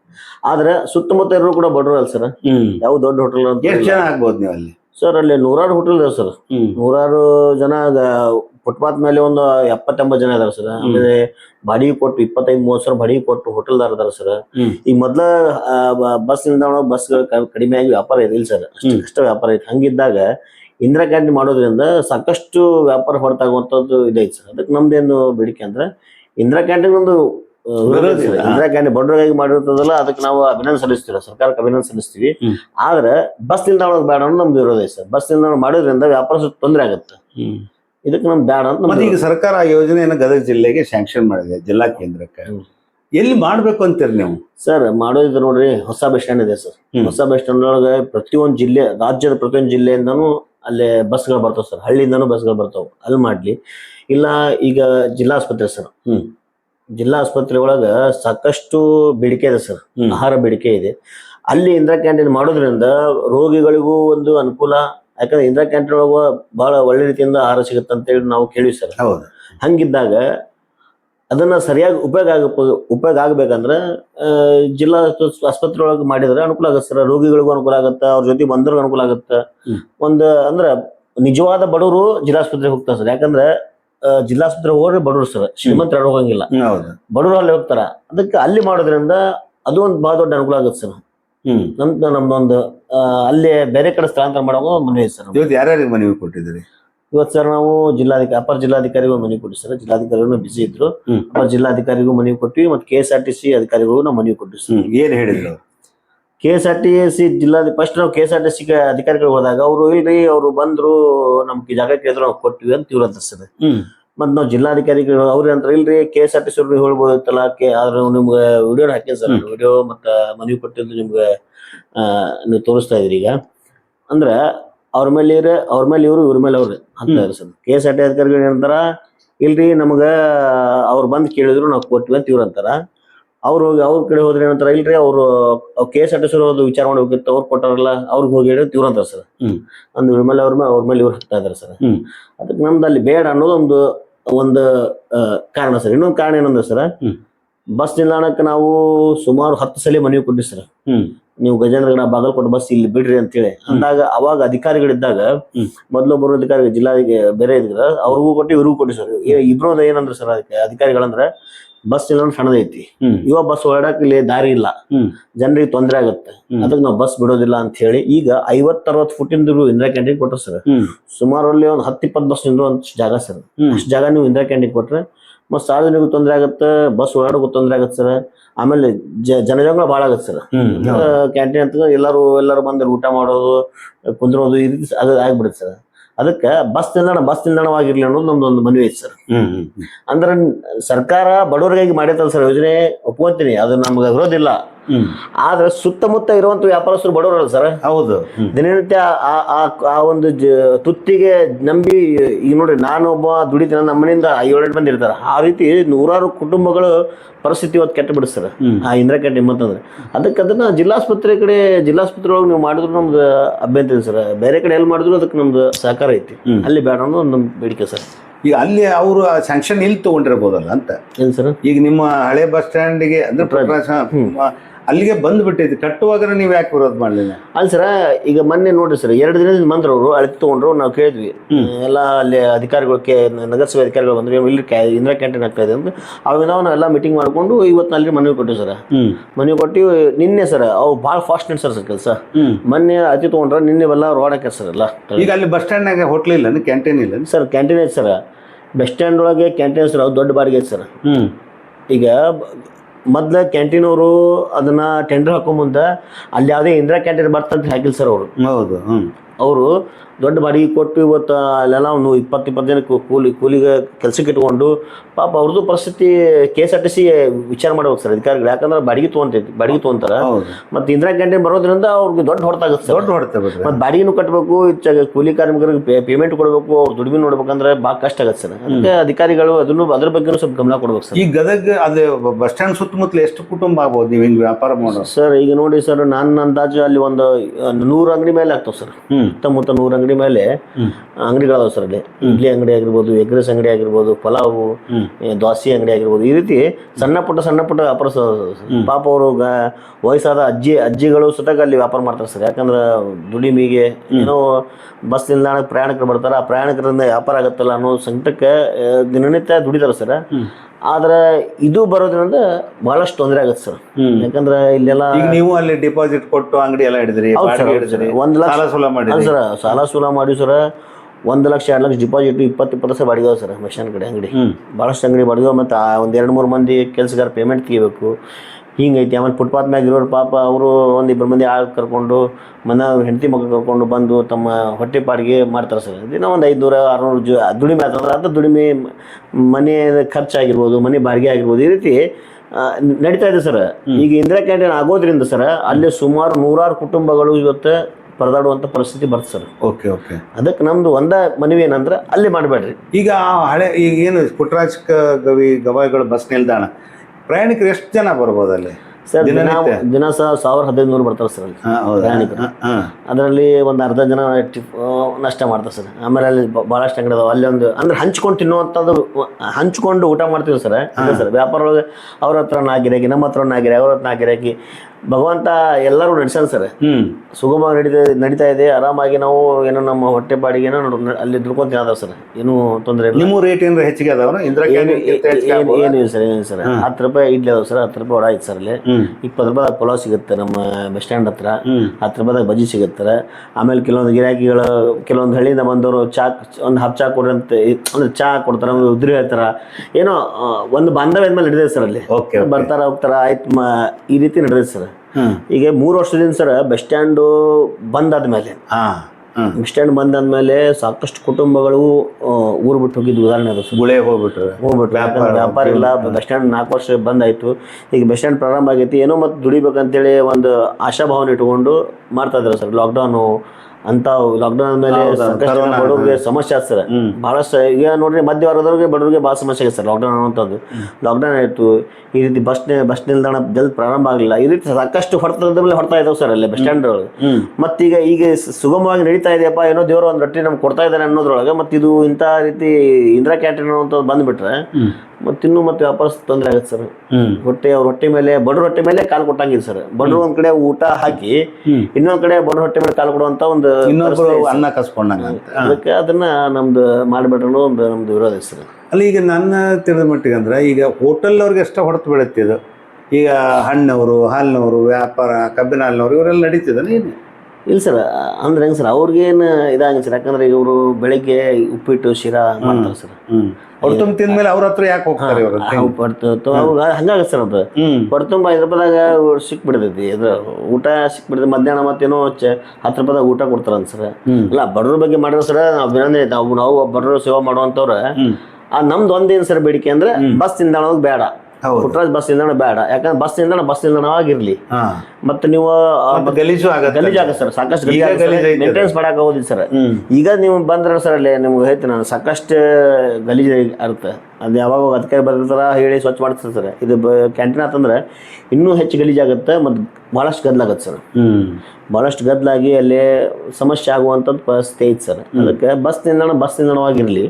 ಆದ್ರೆ ಸುತ್ತಮುತ್ತ ಇರೋರು ಕೂಡ ಬಡವರು ಅಲ್ಲ ಸರ್. ಹ್ಮ್. ಯಾವ ದೊಡ್ಡ ಹೋಟೆಲ್ ಅಂತ ಎಷ್ಟು ಜನ ಆಗ್ಬೋದು ನೀವು ಅಲ್ಲಿ? ಸರ್ ಅಲ್ಲಿ ನೂರಾರು ಹೋಟೆಲ್ ಇದಾವೆ ಸರ್. ಹ್ಮ್. ನೂರಾರು ಜನ ಫುಟ್ಪಾತ್ ಮೇಲೆ ಒಂದು ಎಪ್ಪತ್ತೆಂಬತ್ತು ಜನ ಇದಾರೆ ಸರ್. ಆಮೇಲೆ ಬಾಡಿಗೆ ಕೊಟ್ಟು ಇಪ್ಪತ್ತೈದು ಮೂವತ್ತು ಸಾವಿರ ಬಾಡಿಗೆ ಕೊಟ್ಟು ಹೋಟೆಲ್ದಾರ ಇದಾರೆ ಸರ್. ಈ ಈಗ ಮೊದ್ಲ ಬಸ್ ನಿಲ್ದಾಣ ಬಸ್ಗಳು ಕಡಿಮೆ ಆಗಿ ವ್ಯಾಪಾರ ಇದಿಲ್ಲ ಇಲ್ಲ ಸರ್. ಅಷ್ಟು ಕಷ್ಟ ವ್ಯಾಪಾರ ಐತೆ ಹಂಗಿದ್ದಾಗ ಇಂದಿರಾ ಕ್ಯಾಂಟೀನ್ ಮಾಡೋದ್ರಿಂದ ಸಾಕಷ್ಟು ವ್ಯಾಪಾರ ಹೊರತಾಗುವಂಥದ್ದು ಇದೈತೆ ಸರ್. ಅದಕ್ಕೆ ನಮ್ದೇನು ಬೇಡಿಕೆ ಅಂದ್ರೆ ಇಂದಿರಾ ಕ್ಯಾಂಟೀನ್ ಒಂದು. ಇಂದಿರಾ ಕ್ಯಾಂಟೀನ್ ಬಡವರಾಗಿ ಮಾಡಿರ್ತದಲ್ಲ ಅದಕ್ಕೆ ನಾವು ಅಭಿನಂದನೆ ಸಲ್ಲಿಸ್ತೀವಿ ಸರ್ಕಾರಕ್ಕೆ ಅಭಿನಂದನೆ ಸಲ್ಲಿಸ್ತೀವಿ. ಆದ್ರೆ ಬಸ್ ನಿಲ್ದಾಣ ಬೇಡ ನಮ್ದು ವಿರೋಧ ಇದೆ ಸರ್. ಬಸ್ ನಿಲ್ದಾಣ ಮಾಡೋದ್ರಿಂದ ವ್ಯಾಪಾರ ಸ್ವಲ್ಪ ತೊಂದರೆ ಆಗುತ್ತೆ. ಇದಕ್ಕೆ ನಮ್ಗೆ ಬೇಡ ಅಂತ ಮತ್ತೆ ನಮ್ದು ಈಗ ಸರ್ಕಾರ ಆ ಯೋಜನೆಯನ್ನು ಗದಗ ಜಿಲ್ಲೆಗೆ ಸ್ಯಾಂಕ್ಷನ್ ಮಾಡಿದೆ ಜಿಲ್ಲಾ ಕೇಂದ್ರಕ್ಕೆ. ಹ್ಮ್. ಎಲ್ಲಿ ಮಾಡ್ಬೇಕು ಅಂತೀರಿ ನೀವು? ಸರ್ ಮಾಡೋದಿದ್ರೆ ನೋಡ್ರಿ ಹೊಸ ಬಸ್ ಸ್ಟ್ಯಾಂಡ್ ಇದೆ ಸರ್. ಹ್ಮ್. ಹೊಸ ಬಸ್ ಸ್ಟ್ಯಾಂಡ್ ಒಳಗೆ ಪ್ರತಿಯೊಂದು ಜಿಲ್ಲೆ ರಾಜ್ಯದ ಪ್ರತಿಯೊಂದು ಜಿಲ್ಲೆಯಿಂದನೂ ಅಲ್ಲೇ ಬಸ್ಗಳು ಬರ್ತಾವ ಸರ್. ಹಳ್ಳಿಯಿಂದನೂ ಬಸ್ಗಳು ಬರ್ತಾವ. ಅಲ್ಲಿ ಮಾಡ್ಲಿ. ಇಲ್ಲ ಈಗ ಜಿಲ್ಲಾ ಆಸ್ಪತ್ರೆ ಸರ್. ಹ್ಮ್. ಜಿಲ್ಲಾ ಆಸ್ಪತ್ರೆ ಒಳಗ ಸಾಕಷ್ಟು ಬೇಡಿಕೆ ಇದೆ ಸರ್. ಹ್ಮ್. ಆಹಾರ ಬೇಡಿಕೆ ಇದೆ. ಅಲ್ಲಿ ಇಂದಿರಾ ಕ್ಯಾಂಟೀನ್ ಮಾಡೋದ್ರಿಂದ ರೋಗಿಗಳಿಗೂ ಒಂದು ಅನುಕೂಲ ಯಾಕಂದ್ರೆ ಇಂದಿರಾ ಕ್ಯಾಂಟೀನ್ ಒಳಗ ಬಹಳ ಒಳ್ಳೆ ರೀತಿಯಿಂದ ಆಹಾರ ಸಿಗುತ್ತೆ ಅಂತ ಹೇಳಿ ನಾವು ಕೇಳಿವಿ ಸರ್. ಹೌದು. ಹಂಗಿದ್ದಾಗ ಅದನ್ನ ಸರಿಯಾಗಿ ಉಪಯೋಗ ಆಗ ಉಪಯೋಗ ಆಗ್ಬೇಕಂದ್ರೆ ಜಿಲ್ಲಾ ಆಸ್ಪ- ಆಸ್ಪತ್ರೆ ಒಳಗೆ ಮಾಡಿದ್ರೆ ಅನುಕೂಲ ಆಗುತ್ತೆ ಸರ್. ರೋಗಿಗಳಿಗೂ ಅನುಕೂಲ ಆಗುತ್ತೆ ಅವ್ರ ಜೊತೆ ಬಂದವ್ರಿಗೆ ಅನುಕೂಲ ಆಗುತ್ತೆ. ಒಂದು ಅಂದ್ರೆ ನಿಜವಾದ ಬಡವರು ಜಿಲ್ಲಾ ಆಸ್ಪತ್ರೆಗೆ ಹೋಗ್ತಾರೆ ಸರ್. ಯಾಕಂದ್ರೆ ಜಿಲ್ಲಾ ಜಿಲ್ಲಾಸ್ಪತ್ರೆ ಹೋಗ್ರೆ ಬಡವರು ಸರ್. ಶ್ರೀಮಂತರ ಹೋಗಂಗಿಲ್ಲ. ಹೌದು. ಬಡವರು ಅಲ್ಲಿ ಹೋಗ್ತಾರ. ಅದಕ್ಕೆ ಅಲ್ಲಿ ಮಾಡೋದ್ರಿಂದ ಅದು ಒಂದು ಬಹಳ ದೊಡ್ಡ ಅನುಕೂಲ ಆಗುತ್ತೆ ಸರ್. ನಮ್ದು ನಮ್ದೊಂದು ಅಲ್ಲಿ ಬೇರೆ ಕಡೆ ಸ್ಥಳಾಂತರ ಮಾಡುವಾಗ ಮನವಿ ಸರ್ ಇವತ್ತು ಯಾರ್ಯಾರಿಗೆ ಮನವಿ ಕೊಟ್ಟಿದ್ದೀರಿ? ಇವತ್ತು ಸರ್ ನಾವು ಜಿಲ್ಲಾಧಿಕಾರಿ ಅಪರ ಜಿಲ್ಲಾಧಿಕಾರಿಗೂ ಮನವಿ ಕೊಟ್ಟಿವಿ ಸರ್. ಜಿಲ್ಲಾಧಿಕಾರಿಗಳು ಬಿಸಿ ಇದ್ರು. ಹ್ಮ್. ಅಪರ ಜಿಲ್ಲಾಧಿಕಾರಿಗೂ ಮನವಿ ಕೊಟ್ಟಿವಿ ಮತ್ತೆ K S R T C ಅಧಿಕಾರಿಗಳಿಗೂ ನಾವು ಮನವಿ ಕೊಟ್ಟಿವಿ ಸರ್. ಏನು ಹೇಳಿದ್ರು? K S R T C ಜಿಲ್ಲಾಧಿ first ನಾವು K S R T C ಅಧಿಕಾರಿಗಳು ಹೋದಾಗ ಅವರು ಇಲ್ಲಿ ಅವರು ಬಂದ್ರು ನಮ್ಗೆ ಜಾಗ ಕೇಳಿದ್ರು ನಾವು ಕೊಟ್ಟಿವಿ ಅಂತ ಇವ್ರು ಅಂತ ಸರ್. ಹ್ಮ್ ಮತ್ ನಾವು ಜಿಲ್ಲಾಧಿಕಾರಿಗಳು ಅವ್ರು ಅಂತ ಇಲ್ರಿ K S R T C ಅವ್ರಿಗೆ ಹೇಳ್ಬೋದಿತ್ತಲ್ಲ ಕೆ ಆದ್ರೆ ನಿಮ್ಗೆ ವಿಡಿಯೋ ಹಾಕಿ ಸರ್. ವಿಡಿಯೋ ಮತ್ತ ಮನವಿ ಕೊಟ್ಟಿದ್ದು ನಿಮ್ಗೆ ಆ, ನೀವು ತೋರಿಸ್ತಾ ಇದ್ರಿ ಈಗ. ಅಂದ್ರ ಅವ್ರ ಮೇಲೆ ಇವ್ರೆ ಅವ್ರ ಮೇಲೆ ಇವ್ರು ಇವ್ರ ಮೇಲೆ ಅವ್ರಿ ಅಂತ. Sir. K S R T ಅಧಿಕಾರಿಗಳು ಏನಂತಾರ ಇಲ್ರಿ ನಮಗ ಅವ್ರು ಬಂದ್ ಕೇಳಿದ್ರು ನಾವು ಕೊಟ್ವಿ ಅಂತ ಇವ್ರು ಅಂತಾರ. ಅವ್ರು ಹೋಗಿ ಅವ್ರ ಕಡೆ ಹೋದ್ರೆ ಏನಂತಾರ ಇಲ್ರಿ ಅವ್ರು K S R T C ಅವ್ರದ್ದು ವಿಚಾರ ಮಾಡ್ಬೇಕಿತ್ತು ಅವ್ರು ಕೊಟ್ಟಾರಲ್ಲ ಅವ್ರಿಗೆ ಹೋಗಿ ಹೇಳಿ ಇವ್ರು ಅಂತಾರ ಸರ್. ಅಂದ್ರೆ ಅಂದ್ ಇವ್ರ ಮೇಲೆ ಅವ್ರ ಮೇಲೆ ಅವ್ರ ಮೇಲೆ ಇವ್ರು ಹಾಕ್ತಾ ಇದಾರೆ ಸರ್. ಅದಕ್ಕೆ ನಮ್ದು ಅಲ್ಲಿ ಬೇಡ ಅನ್ನೋದು ಒಂದು ಒಂದು ಕಾರಣ ಸರ್. ಇನ್ನೊಂದು ಕಾರಣ ಏನಂದ್ರೆ ಸರ್. ಬಸ್ ನಿಲ್ದಾಣಕ್ಕೆ ನಾವು ಸುಮಾರು ಹತ್ತು ಸಲ ಮನವಿ ಕೊಟ್ಟಿವಿ ಸರ್. ನೀವು ಗಜೇಂದ್ರಗಡ ಬಾಗಲಕೋಟೆ ಬಸ್ ಇಲ್ಲಿ ಬಿಡ್ರಿ ಅಂತೇಳಿ. ಅಂದಾಗ ಅವಾಗ ಅಧಿಕಾರಿಗಳಿದ್ದಾಗ. ಮೊದಲು ಬರೋ ಅಧಿಕಾರಿ ಜಿಲ್ಲಾ ಬೇರೆ ಇದ್ರ. ಅವ್ರಿಗೂ ಕೊಟ್ಟು ಇವ್ರಿಗೂ ಕೊಟ್ಟಿ ಸರ್. ಇಬ್ರು ಏನಂದ್ರೆ ಸರ್ ಅದಕ್ಕೆ ಅಧಿಕಾರಿಗಳಂದ್ರೆ ಬಸ್ ನಿಲ್ದಾಣ ಸಣ್ಣದೈತಿ. ಇವಾಗ ಬಸ್ ಓಡಾಡಕ್ ಇಲ್ಲಿ ದಾರಿ ಇಲ್ಲ. ಜನರಿಗೆ ತೊಂದರೆ ಆಗುತ್ತೆ. ಅದಕ್ಕೆ ನಾವು ಬಸ್ ಬಿಡೋದಿಲ್ಲ ಅಂತ ಹೇಳಿ ಈಗ ಐವತ್ ಫುಟ್ ಫುಟಿಂದ ಇಂದಿರಾ ಕ್ಯಾಂಟೀನ್ ಕೊಟ್ಟರು ಸರ್. ಸುಮಾರು ಅಲ್ಲಿ ಒಂದು ಹತ್ತು ಇಪ್ಪತ್ತು ಬಸ್ ನಿಂದ್ರುವಂತ ಜಾಗ ಸರ್. ಅಷ್ಟು ಜಾಗ ನೀವು ಇಂದಿರಾ ಕ್ಯಾಂಟೀನ್ ಕೊಟ್ರೆ ಮತ್ತೆ ಸಾರ್ವಜನಿಕ ತೊಂದರೆ ಆಗುತ್ತೆ ಬಸ್ ಓಡಾಡೋಕೆ ತೊಂದರೆ ಆಗುತ್ತೆ ಸರ್. ಆಮೇಲೆ ಜನಜಂಗಳ ಭಾಳ ಆಗುತ್ತೆ ಸರ್. ಕ್ಯಾಂಟೀನ್ ಅಂತ ಎಲ್ಲರೂ ಎಲ್ಲರೂ ಬಂದು ಊಟ ಮಾಡೋದು ಕುಂದ್ರೋದು ಈ ರೀತಿ ಅದು ಆಗ್ಬಿಡುತ್ತೆ ಸರ್. ಅದಕ್ಕೆ ಬಸ್ ನಿಲ್ದಾಣ ಬಸ್ ನಿಲ್ದಾಣವಾಗಿರ್ಲಿ ಅನ್ನೋದು ನಮ್ದು ಒಂದು ಮನವಿ ಐತಿ ಸರ್. ಅಂದ್ರೆ ಸರ್ಕಾರ ಬಡವರಿಗಾಗಿ ಮಾಡೈತಲ್ಲ ಸರ್ ಯೋಜನೆ ಒಪ್ಕೊಂತೀನಿ ಅದು ನಮ್ಗೆ ಇರೋದಿಲ್ಲ ಆದ್ರೆ ಸುತ್ತಮುತ್ತ ಇರುವಂತ ವ್ಯಾಪಾರಸ್ಥರು ಬಡವರಲ್ಲ ಸರ್? ಹೌದು. ದಿನನಿತ್ಯ ಆ- ಆ- ಆ ಒಂದು ತುತ್ತಿಗೆ ನಂಬಿ ಈಗ ನೋಡ್ರಿ ನಾನು ಒಬ್ಬ ದುಡಿತೀನಿ ನಮ್ಮ ಮನೆಯಿಂದ ಏಳೆಂಟು ಮಂದಿ ಇರ್ತಾರೆ. ಆ ರೀತಿ ನೂರಾರು ಕುಟುಂಬಗಳು ಪರಿಸ್ಥಿತಿ ಇವತ್ತು ಕೆಟ್ಟ ಬಿಡಿಸ್ತಾರ. ಆ ಇಂದಿರಾ ಕ್ಯಾಂಟೀನ್ ಅಂತಂದ್ರೆ ಅದಕ್ಕೆ ಅದನ್ನ ಜಿಲ್ಲಾಸ್ಪತ್ರೆ ಕಡೆ ಜಿಲ್ಲಾಸ್ಪತ್ರೆ ಒಳಗೆ ನೀವು ಮಾಡಿದ್ರು ನಮ್ದು ಅಭ್ಯಂತರ ಸರ್. ಬೇರೆ ಕಡೆ ಎಲ್ಲಿ ಮಾಡಿದ್ರು ಅದಕ್ಕೆ ನಮ್ದು ಸಹಕಾರ ಐತಿ. ಅಲ್ಲಿ ಬೇಡ ಅನ್ನೋದು ಒಂದು ಬೇಡಿಕೆ ಸರ್. ಈಗ ಅಲ್ಲಿ ಅವರು ಸ್ಯಾಂಕ್ಷನ್ ಇಲ್ಲಿ ತಗೊಂಡಿರ್ಬೋದಲ್ಲ ಅಂತ? ಏನು ಸರ್? ಈಗ ನಿಮ್ಮ ಹಳೆ ಬಸ್ ಸ್ಟ್ಯಾಂಡ್ಗೆ ಅಂದ್ರೆ ಪ್ರಕಾಶ. ಅಲ್ಲಿಗೆ ಬಂದ್ಬಿಟ್ಟಿದ್ದು. ಕಟ್ಟುವಾಗ ನೀವು ಯಾಕೆ ವಿರೋಧ ಮಾಡಲಿಲ್ಲ? ಅಲ್ಲಿ ಸರ ಈಗ ಮೊನ್ನೆ ನೋಡ್ರಿ ಸರ್ ಎರಡು ದಿನದಿಂದ ಬಂದ್ರು ಅವರು ಅಳತೆ ತಗೊಂಡ್ರು ನಾವು ಕೇಳಿದ್ವಿ. ಎಲ್ಲ ಅಲ್ಲಿ ಅಧಿಕಾರಿಗಳು ಕೆ ನಗರಸಭೆ ಅಧಿಕಾರಿಗಳು ಬಂದ್ರು ಇಲ್ಲಿ ಕ್ಯಾ ಇಂದಿರಾ ಕ್ಯಾಂಟೀನ್ ಆಗ್ತಾ ಇದೆ ಅಂದ್ರೆ ಅವಾಗ ನಾವು ಎಲ್ಲ ಮೀಟಿಂಗ್ ಮಾಡ್ಕೊಂಡು ಇವತ್ತು ಅಲ್ಲಿ ಮನವಿ ಕೊಟ್ಟಿವಿ ಸರ್. ಮನವಿ ಕೊಟ್ಟು ನಿನ್ನೆ ಸರ್ ಅವು ಭಾಳ ಫಾಸ್ಟ್ ನಡ್ಸರ್ ಸರ್ ಕೆಲಸ. ಮೊನ್ನೆ ಅತಿ ತೊಗೊಂಡ್ರೆ ನಿನ್ನೆ ಎಲ್ಲ ರೋಡ್ ಹಾಕ್ಯಾರ ಸರ್ ಎಲ್ಲ. ಈಗ ಅಲ್ಲಿ ಬಸ್ ಸ್ಟ್ಯಾಂಡ್ನಾಗ ಹೋಟ್ಲ್ ಇಲ್ಲ ಕ್ಯಾಂಟೀನ್ ಇಲ್ಲ? ಸರ್ ಕ್ಯಾಂಟೀನ್ ಐತೆ ಸರ್. ಬಸ್ ಸ್ಟ್ಯಾಂಡ್ ಒಳಗೆ ಕ್ಯಾಂಟೀನ್ ಸರ್ ದೊಡ್ಡ ಬಾಡಿಗೆ ಐತೆ ಸರ್. ಈಗ ಮೊದ್ಲು ಕ್ಯಾಂಟೀನ್ ಅವರು ಅದನ್ನ ಟೆಂಡರ್ ಹಾಕೋ ಮುಂದೆ ಅಲ್ಲಿ ಯಾವುದೇ ಇಂದಿರಾ ಕ್ಯಾಂಟೀನ್ ಬರ್ತಂತ ಹಾಕಿಲ್ಲ ಸರ್ ಅವರು. ಹೌದು, ಹ್ಮ್. ಅವರು ದೊಡ್ಡ ಬಾಡಿಗೆ ಕೊಟ್ಟು ಇವತ್ತು ಅಲ್ಲೆಲ್ಲ ಒಂದು ಇಪ್ಪತ್ತು ಇಪ್ಪತ್ತು ಜನಕ್ಕೆ ಕೂಲಿ ಕೂಲಿಗೆ ಕೆಲಸಕ್ಕೆ ಇಟ್ಕೊಂಡು ಪಾಪ ಅವ್ರದ್ದು ಪರಿಸ್ಥಿತಿ K S R T C ವಿಚಾರ ಮಾಡ್ಬೇಕು ಸರ್ ಅಧಿಕಾರಿಗಳು. ಯಾಕಂದ್ರೆ ಬಾಡಿಗೆ ತೊಗೊಂತೈತಿ ಬಾಡಿಗೆ ತೊಗೊಂತಾರೆ. ಮತ್ತೆ ಇಂದಿರಾ ಕ್ಯಾಂಟೀನ್ ಬರೋದ್ರಿಂದ ಅವ್ರಿಗೆ ದೊಡ್ಡ ಹೊಡೆತಾಗುತ್ತೆ ದೊಡ್ಡ ಹೊಡೆತ ಮತ್ತು ಬಾಡಿಗೆನೂ ಕಟ್ಟಬೇಕು ಕೂಲಿ ಕಾರ್ಮಿಕರಿಗೆ ಪೇಮೆಂಟ್ ಕೊಡಬೇಕು ಅವ್ರು ದುಡಿಮೆ ನೋಡ್ಬೇಕಂದ್ರೆ ಭಾಳ ಕಷ್ಟ ಆಗುತ್ತೆ ಸರ್. ಅದಕ್ಕೆ ಅಧಿಕಾರಿಗಳು ಅದನ್ನು ಅದ್ರ ಬಗ್ಗೆ ಸ್ವಲ್ಪ ಗಮನ ಕೊಡ್ಬೇಕು ಸರ್. ಈ ಗದಗ ಅದೇ ಬಸ್ ಸ್ಟ್ಯಾಂಡ್ ಸುತ್ತಮುತ್ತಲು ಎಷ್ಟು ಕುಟುಂಬ ಆಗ್ಬೋದು ನೀವು ಹಿಂಗೆ ವ್ಯಾಪಾರ ಮಾಡೋದು? ಸರ್ ಈಗ ನೋಡಿ ಸರ್ ನನ್ನ ಅಂದಾಜು ಅಲ್ಲಿ ಒಂದು ನೂರು ಅಂಗಡಿ ಮೇಲೆ ಆಗ್ತಾವ ಸರ್. ಸುತ್ತಮುತ್ತ ನೂರು ಅಂಗಡಿ ಮೇಲೆ ಅಂಗಡಿಗಳು ಸರ್ ಅಲ್ಲಿ. ಇಡ್ಲಿ ಅಂಗಡಿ ಆಗಿರ್ಬೋದು ಎಗ್ ರೈಸ್ ಅಂಗಡಿ ಆಗಿರ್ಬೋದು ಪಲಾವು ದ್ವಾಸಿ ದೋಸೆ ಅಂಗಡಿ ಆಗಿರ್ಬೋದು ಈ ರೀತಿ ಸಣ್ಣ ಪುಟ್ಟ ಸಣ್ಣ ಪುಟ್ಟ ವ್ಯಾಪಾರ. ಪಾಪ ಅವರು ವಯಸ್ಸಾದ ಅಜ್ಜಿ ಅಜ್ಜಿಗಳು ಸುತ್ತಾಗ ಅಲ್ಲಿ ವ್ಯಾಪಾರ ಮಾಡ್ತಾರೆ ಸರ್. ಯಾಕಂದ್ರೆ ದುಡಿಮೆಗೆ ಏನೋ ಬಸ್ ನಿಲ್ದಾಣಕ್ಕೆ ಪ್ರಯಾಣಿಕರು ಬರ್ತಾರೆ. ಆ ಪ್ರಯಾಣಿಕರಿಂದ ವ್ಯಾಪಾರ ಆಗುತ್ತಲ್ಲ ಅನ್ನೋ ಸಂಕಟಕ್ಕೆ ದಿನನಿತ್ಯ ದುಡಿತಾರೆ ಸರ್. ಆದ್ರೆ ಇದು ಬರೋದ್ರಿಂದ ಬಹಳಷ್ಟು ತೊಂದರೆ ಆಗುತ್ತೆ ಸರ್. ಯಾಕಂದ್ರೆ ಇಲ್ಲೆಲ್ಲ ಈಗ ನೀವು ಅಲ್ಲಿ ಡಿಪಾಸಿಟ್ ಕೊಟ್ಟು ಅಂಗಡಿ ಎಲ್ಲ ಹಿಡಿದ್ರಿ ಒಂದ್ ಲಕ್ಷ ಸಾಲ ಮಾಡಿದ್ರಿ ಸರ್ ಸಾಲ ಸೂಲ ಮಾಡಿ ಸರ್. ಒಂದ್ ಲಕ್ಷ ಎರಡು ಲಕ್ಷ ಡಿಪಾಸಿಟ್ ಇಪ್ಪತ್ತು ಇಪ್ಪತ್ತು ಸಾವಿರ ಬಾಡಿಗೆ ಸರ್ ಮೆಷನ್ ಕಡೆ ಅಂಗಡಿ. ಬಹಳಷ್ಟು ಅಂಗಡಿ ಬಾಡಿಗೆ ಮತ್ತೆ ಒಂದ್ ಎರಡು ಮೂರು ಮಂದಿ ಕೆಲಸಗಾರ ಪೇಮೆಂಟ್ ತೆಗಿಬೇಕು. ಹಿಂಗೈತಿ. ಆಮೇಲೆ ಫುಟ್ಪಾತ್ ಮ್ಯಾಗ ಇರೋರು ಪಾಪ ಅವರು ಒಂದು ಇಬ್ಬರು ಮಂದಿ ಆಳು ಕರ್ಕೊಂಡು ಮನೆ ಹೆಂಡತಿ ಮಗ ಕರ್ಕೊಂಡು ಬಂದು ತಮ್ಮ ಹೊಟ್ಟೆ ಪಾಡಿಗೆ ಮಾಡ್ತಾರೆ ಸರ್. ದಿನ ಒಂದು ಐದುನೂರ ಆರುನೂರು ಜು ದುಡಿಮೆ ಆಗ್ತದೆ ಅಂತ ದುಡಿಮೆ ಮನೆ ಖರ್ಚಾಗಿರ್ಬೋದು ಮನೆ ಬಾಡಿಗೆ ಆಗಿರ್ಬೋದು. ಈ ರೀತಿ ನಡೀತಾ ಇದೆ ಸರ್. ಈಗ ಇಂದಿರಾ ಕ್ಯಾಂಟೀನ್ ಆಗೋದ್ರಿಂದ ಸರ್ ಅಲ್ಲಿ ಸುಮಾರು ನೂರಾರು ಕುಟುಂಬಗಳು ಇವತ್ತು ಪರದಾಡುವಂಥ ಪರಿಸ್ಥಿತಿ ಬರ್ತದೆ ಸರ್. Okay okay. ಅದಕ್ಕೆ ನಮ್ದು ಒಂದ ಮನವಿ ಏನಂದ್ರೆ ಅಲ್ಲಿ ಮಾಡಬೇಡ್ರಿ. ಈಗ ಹಳೆ ಈಗ ಏನು ಪುಟ್ರಾಜ್ ಗವಿ ಗವಾಯಿಗಳು ಬಸ್ ನಿಲ್ದಾಣ ಪ್ರಯಾಣಿಕರು ಎಷ್ಟು ಜನ ಬರ್ಬೋದು ಅಲ್ಲಿ ಸರ್ ದಿನ? ದಿನ ಸಹ ಸಾವಿರ ಹದಿನೈದು ನೂರು ಬರ್ತಾರೆ ಸರ್ ಅಲ್ಲಿ? ಪ್ರಯಾಣಿಕರು. ಅದರಲ್ಲಿ ಒಂದು ಅರ್ಧ ಜನ ಟಿಫ್ ನಷ್ಟ ಮಾಡ್ತಾರೆ ಸರ್. ಆಮೇಲೆ ಅಲ್ಲಿ ಬ- ಭಾಳಷ್ಟು ಅಂಗಡಿ ಅದಾವೆ. ಅಲ್ಲಿ ಒಂದು ಅಂದ್ರೆ ಹಂಚ್ಕೊಂಡು ತಿನ್ನುವಂಥದ್ದು ಹಂಚ್ಕೊಂಡು ಊಟ ಮಾಡ್ತೀವಿ ಸರ್. ಸರ್ ವ್ಯಾಪಾರ ಒಳಗೆ ಅವ್ರ ಹತ್ರ ನಾಲ್ಕು ಗಿರಾಕಿ ನಮ್ಮ ಹತ್ರ ಅವ್ರ ಹತ್ರ ನಾಲ್ಕು ಗಿರಾಕಿ ಭಗವಂತ ಎಲ್ಲರೂ ನಡೆಸಲ್ ಸರ್. ಹ್ಮ್. ಸುಗಮವಾಗಿ ನಡೀತಾ ನಡೀತಾ ಇದೆ. ಆರಾಮಾಗಿ ನಾವು ಏನೋ ನಮ್ಮ ಹೊಟ್ಟೆ ಬಾಡಿಗೆನ ನೋಡು ಅಲ್ಲಿ ದುಡ್ಕೊಂತ ಅದಾವ ಸರ್. ಏನೂ ತೊಂದರೆ ಇಲ್ಲ. ನಿಮ್ಮ ರೇಟ್ ಏನಾರ ಹೆಚ್ಚಿಗೆ ಅದಾವ ಇಂದಿರಾ ಏನು ಕ್ಯಾಂಟೀನ್ ಗಿಂತ ಹೆಚ್ಚಿಗೆ ಏನು ಆಗ್ಬೋದಾ? ಏನಿಲ್ಲ ಸರ್ ಏನು ಸರ್. ಹತ್ತು ರೂಪಾಯಿ ಇಡ್ಲಿ ಅದಾವ ಸರ್ ಹತ್ತು ರೂಪಾಯಿ ವಡ ಐತೆ ಸರ್ ಅಲ್ಲಿ. ಹ್ಮ್. ಇಪ್ಪತ್ತು ರೂಪಾಯಿ ಪಲಾವ್ ಸಿಗುತ್ತೆ ನಮ್ಮ ಬಸ್ ಸ್ಟ್ಯಾಂಡ್ ಹತ್ರ. ಹತ್ತು ರೂಪಾಯಿದಾಗ ಬಜ್ಜಿ ಸಿಗುತ್ತಾರೆ ಆಮೇಲೆ ಕೆಲವೊಂದು ಗಿರಾಕಿಗಳು ಕೆಲವೊಂದು ಹಳ್ಳಿಯಿಂದ ಬಂದವರು ಚಾ ಒಂದು ಹಪ್ ಚಾ ಕೊಡ್ರಿ ಅಂತ ಅಂದ್ರೆ ಚಾ ಕೊಡ್ತಾರೆ ಒಂದು ಉದ್ರಿ ಹೇಳ್ತಾರೆ. ಏನೋ ಒಂದು ಬಾಂಧವ್ಯದ ಮೇಲೆ ನಡೆದಿದೆ ಸರ್ ಅಲ್ಲಿ. ಬರ್ತಾರ ಹೋಗ್ತಾರ ಆಯ್ತು ಮ ಈ ರೀತಿ ನಡೆದಿದೆ ಸರ್. ಈಗ ಮೂರು ವರ್ಷದಿಂದ ಸರ್ ಬಸ್ ಸ್ಟ್ಯಾಂಡು ಬಂದಾದ್ಮೇಲೆ ಹಾ. ಸ್ಟ್ಯಾಂಡ್ ಬಂದಾದ್ಮೇಲೆ ಸಾಕಷ್ಟು ಕುಟುಂಬಗಳು ಊರು ಬಿಟ್ಟು ಹೋಗಿದ್ದು. ಉದಾಹರಣೆ ಅದು. ಹೋಗ್ಬಿಟ್ರು. ಗುಳೆ ಹೋಗ್ಬಿಟ್ರು ಯಾಕಂದ್ರೆ ವ್ಯಾಪಾರ ಇಲ್ಲ ಬಸ್ ಸ್ಟ್ಯಾಂಡ್ ನಾಲ್ಕು ವರ್ಷ ಬಂದ್ ಆಯ್ತು ಈಗ ಬಸ್ ಸ್ಟ್ಯಾಂಡ್ ಪ್ರಾರಂಭ ಆಗೈತಿ. ಏನೋ ಮತ್ತೆ ದುಡಿಬೇಕಂತೇಳಿ ಒಂದು ಆಶಾಭಾವನೆ ಇಟ್ಕೊಂಡು ಮಾಡ್ತಾ ಇದ್ದಾರೆ ಸರ್. ಲಾಕ್ಡೌನು ಅಂತ ಲಾಕ್ಡೌನ್ ಮೇಲೆ ಬಡವ್ರಿಗೆ ಸಮಸ್ಯೆ ಹ್ಮ್. ಬಹಳಷ್ಟು ಈಗ ನೋಡ್ರಿ ಮಧ್ಯ ವರ್ಗದವ್ರಿಗೆ ಬಡವರಿಗೆ ಭಾಳ ಸಮಸ್ಯೆ ಆಗಿದೆ ಸರ್ ಲಾಕ್ಡೌನ್ ಅನ್ನುವಂಥದ್ದು ಲಾಕ್ಡೌನ್ ಆಯಿತು ಈ ರೀತಿ ಬಸ್ ಬಸ್ ನಿಲ್ದಾಣ ಜಲ್ದಿ ಪ್ರಾರಂಭ ಆಗಲಿಲ್ಲ. ಈ ರೀತಿ ಸಾಕಷ್ಟು ಹೊಡೆತದ ಮೇಲೆ ಹೊಡ್ತಾ ಇದಾವೆ ಸರ್ ಅಲ್ಲಿ ಬಸ್ ಸ್ಟ್ಯಾಂಡ್ ಒಳಗೆ ಮತ್ತೀಗ ಈಗ ಸುಗಮವಾಗಿ ನಡೀತಾ ಇದೆಯಪ್ಪ ಏನೋ ದೇವರು ಒಂದು ರೊಟ್ಟಿ ನಮ್ಗೆ ಕೊಡ್ತಾ ಇದ್ದಾರೆ ಅನ್ನೋದ್ರೊಳಗೆ ಮತ್ತು ಇದು ಇಂಥ ರೀತಿ ಇಂದಿರಾ ಕ್ಯಾಂಟೀನ್ ಅನ್ನೋಂಥದ್ದು ಬಂದುಬಿಟ್ರೆ ಮತ್ತು ಇನ್ನೂ ಮತ್ತೆ ವ್ಯಾಪಾರ ತೊಂದರೆ ಆಗುತ್ತೆ ಸರ್. ಹೊಟ್ಟೆ ಅವ್ರ ಹೊಟ್ಟೆ ಮೇಲೆ ಬಡ್ರ ಹೊಟ್ಟೆ ಮೇಲೆ ಕಾಲು ಕೊಟ್ಟಂಗಿಲ್ಲ ಸರ್. ಬಡ್ರು ಒಂದ್ ಕಡೆ ಊಟ ಹಾಕಿ ಇನ್ನೊಂದ್ ಕಡೆ ಬಡ್ರ ಹೊಟ್ಟೆ ಮೇಲೆ ಕಾಲು ಕೊಡುವಂತ ಒಂದು ಇನ್ನೊಬ್ರು ಅನ್ನ ಕಸ್ಕೊಂಡಂಗ ಅದಕ್ಕೆ ಅದನ್ನ ನಮ್ದು ಮಾಡ್ಬೇಡ್ರಿ ಒಂದು ನಮ್ದು ವಿರೋಧ ಸರ್. ಅಲ್ಲಿ ಈಗ ನನ್ನ ತಿಳಿದ ಮಟ್ಟಿಗೆ ಅಂದ್ರೆ ಈಗ ಹೋಟೆಲ್ ಅವ್ರಿಗೆ ಅಷ್ಟ ಹೊಡೆತು ಬೀಳುತ್ತೆ ಇದು. ಈಗ ಹಣ್ಣವರು ಹಾಲಿನವರು ವ್ಯಾಪಾರ ಕಬ್ಬಿನ ಹಾಲಿನವರು ಇವರೆಲ್ಲ ನಡೀತಿದ್ದಾನೆ ಏನು? ಇಲ್ಲ ಸರ್ ಅಂದ್ರೆ ಹೆಂಗ್ ಸರ್ ಅವ್ರಿಗೇನು ಇದಾಗಿಲ್ಲ ಸರ್ ಯಾಕಂದ್ರೆ ಇವರು ಬೆಳಿಗ್ಗೆ ಉಪ್ಪಿಟ್ಟು ಶಿರಾ ಮಾಡ್ತಾರೆ ಸರ್. ಅವ್ರು ತುಂಬ ತಿಂದ್ಮೇಲೆ ಅವ್ರ ಹತ್ರ ಯಾಕೆ ಹೋಗ್ತಾರೆ ಇವರು ಅವ್ರು ಹಂಗಾಗ ಸರ್ ಅದು. ಹೊರತುಂಬ ಐದು ರೂಪಾಯಿದಾಗ ಸಿಕ್ಬಿಡ್ತೈತಿ ಇದು ಊಟ ಸಿಕ್ಬಿಡ್ತೈತಿ ಮಧ್ಯಾಹ್ನ ಮತ್ತೇನೋ ಹತ್ತು ರೂಪಾಯಿದಾಗ ಊಟ ಕೊಡ್ತಾರಂತ ಸರ್. ಇಲ್ಲ ಬಡವ್ರ ಬಗ್ಗೆ ಮಾಡಿದ್ರೆ ಸರ್ ಅಭಿನಂದನೆ ಐತೆ. ನಾವು ನಾವು ಬಡವರು ಸೇವಾ ಮಾಡುವಂಥವ್ರ ಆ ನಮ್ದು ಒಂದೇನು ಸರ್ ಬೇಡಿಕೆ ಅಂದ್ರೆ ಬಸ್ ನಿಲ್ದಾಣದಾಗ ಬೇಡ. ಹೌದು. ಪುಟ್ಟರಾಜ್ ಬಸ್ ನಿಲ್ದಾಣ ಬೇಡ. ಯಾಕಂದ್ರೆ ಬಸ್ ನಿಲ್ದಾಣ ಬಸ್ ನಿಲ್ದಾಣವಾಗಿರ್ಲಿ. ಮತ್ತೆ ನೀವು ಗಲೀಜು ಆಗತ್ತೆ. ಸರ್. ಸಾಕಷ್ಟು. ಮೇಂಟೆನೆನ್ಸ್ ಮಾಡಕ್ ಆಗೋದಿಲ್ಲ ಸರ್. ಈಗ ನೀವು ಬಂದ್ರೆ ಸರ್ ಅಲ್ಲಿ ನಿಮ್ಗೆ ಹೇಳ್ತೀನಿ ನಾನು ಸಾಕಷ್ಟು ಗಲೀಜು ಇರುತ್ತೆ ಅದು ಯಾವಾಗ ಅದಕ್ಕೆ ಬರ್ತಾರ ಹೇಳಿ ಸ್ವಚ್ಛ ಮಾಡ್ತಾರೆ ಸರ್. ಇದು ಕ್ಯಾಂಟೀನ್ ಆತಂದ್ರೆ ಇನ್ನೂ ಹೆಚ್ಚು ಗಲೀಜಾಗುತ್ತೆ ಮತ್ತು ಭಾಳಷ್ಟು ಗದ್ದಲಾಗತ್ತೆ ಸರ್. ಹ್ಮ್. ಭಾಳಷ್ಟು ಗದ್ದಲಾಗಿ ಅಲ್ಲಿ ಸಮಸ್ಯೆ ಆಗುವಂಥದ್ದು ಪರಿಸ್ಥಿತಿ ಐತೆ ಸರ್. ಅದಕ್ಕೆ ಬಸ್ ನಿಲ್ದಾಣ ಬಸ್ ನಿಲ್ದಾಣವಾಗಿರಲಿ.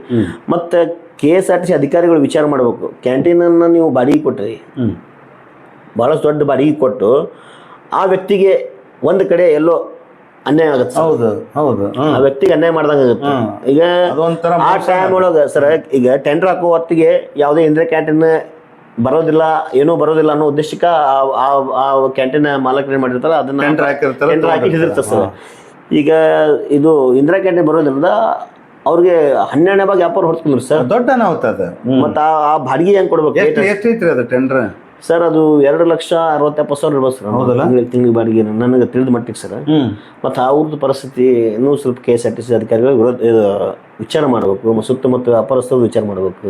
ಮತ್ತು K S R T C ಅಧಿಕಾರಿಗಳು ವಿಚಾರ ಮಾಡಬೇಕು. ಕ್ಯಾಂಟೀನನ್ನು ನೀವು ಬಾಡಿಗೆ ಕೊಟ್ರಿ. ಭಾಳಷ್ಟು ದೊಡ್ಡ ಬಾಡಿಗೆ ಕೊಟ್ಟು ಆ ವ್ಯಕ್ತಿಗೆ ಒಂದು ಕಡೆ ಎಲ್ಲೋ ಅನ್ಯಾಯ ಆಗುತ್ತೆ ಹೌದು ಹೌದು ಆ ವ್ಯಕ್ತಿಗೆ ಅನ್ಯಾಯ ಮಾಡ್ದಂಗೆ ಆಗುತ್ತೆ. ಈಗ ಆ ಟೈಮ್ ಒಳಗೆ ಸರ್ ಈಗ ಟೆಂಡರ್ ಹಾಕೋ ಹೊತ್ತಿಗೆ ಯಾವುದೇ ಇಂದಿರಾ ಕ್ಯಾಂಟೀನ್ ಬರೋದಿಲ್ಲ ಏನೂ ಬರೋದಿಲ್ಲ ಅನ್ನೋ ಉದ್ದೇಶಕ್ಕೆ ಆ- ಕ್ಯಾಂಟೀನ್ ಮಾಲಕರು ಏನು ಮಾಡಿರ್ತಾರೆ ಅದನ್ನ ಟೆಂಡರ್ ಹಾಕಿರ್ತಾರೆ ಸರ್. ಈಗ ಇದು ಇಂದಿರಾ ಕ್ಯಾಂಟೀನ್ ಬರೋದ್ರಿಂದ ಅವ್ರಿಗೆ ಹನ್ನೆರಡನೇ ಭಾಗ ವ್ಯಾಪಾರ ಹೊಡ್ಕೊಂಡ್ರಿ ಸರ್. ದೊಡ್ಡ ಅನಾಹುತ ಅದು. ಮತ್ತು ಆ ಬಾಡಿಗೆ ಹೆಂಗ್ ಕೊಡ್ಬೇಕು? ಎಷ್ಟು ಎಷ್ಟು ಐತ್ರಿ ಅದು ಟೆಂಡರ್ ಸರ್ ಅದು ಎರಡು ಲಕ್ಷ ಅರವತ್ತೆಪ್ಪತ್ತು ಸಾವಿರ ಇರ್ಬೋದು ಸರ್. ಹೌದಲ್ಲ? ತಿಂಗಳಿಗೆ ಬಾಡಿಗೆ ನನಗೆ ತಿಳಿದ ಮಟ್ಟಿಗೆ ಸರ್. ಮತ್ತು ಅವ್ರದ್ದು ಪರಿಸ್ಥಿತಿ ಇನ್ನೂ ಸ್ವಲ್ಪ K S R T C ಅಧಿಕಾರಿಗಳು ವಿರೋಧ ವಿಚಾರ ಮಾಡಬೇಕು. ಸುತ್ತಮುತ್ತ ವ್ಯಾಪಾರಸ್ಥರು ವಿಚಾರ ಮಾಡಬೇಕು.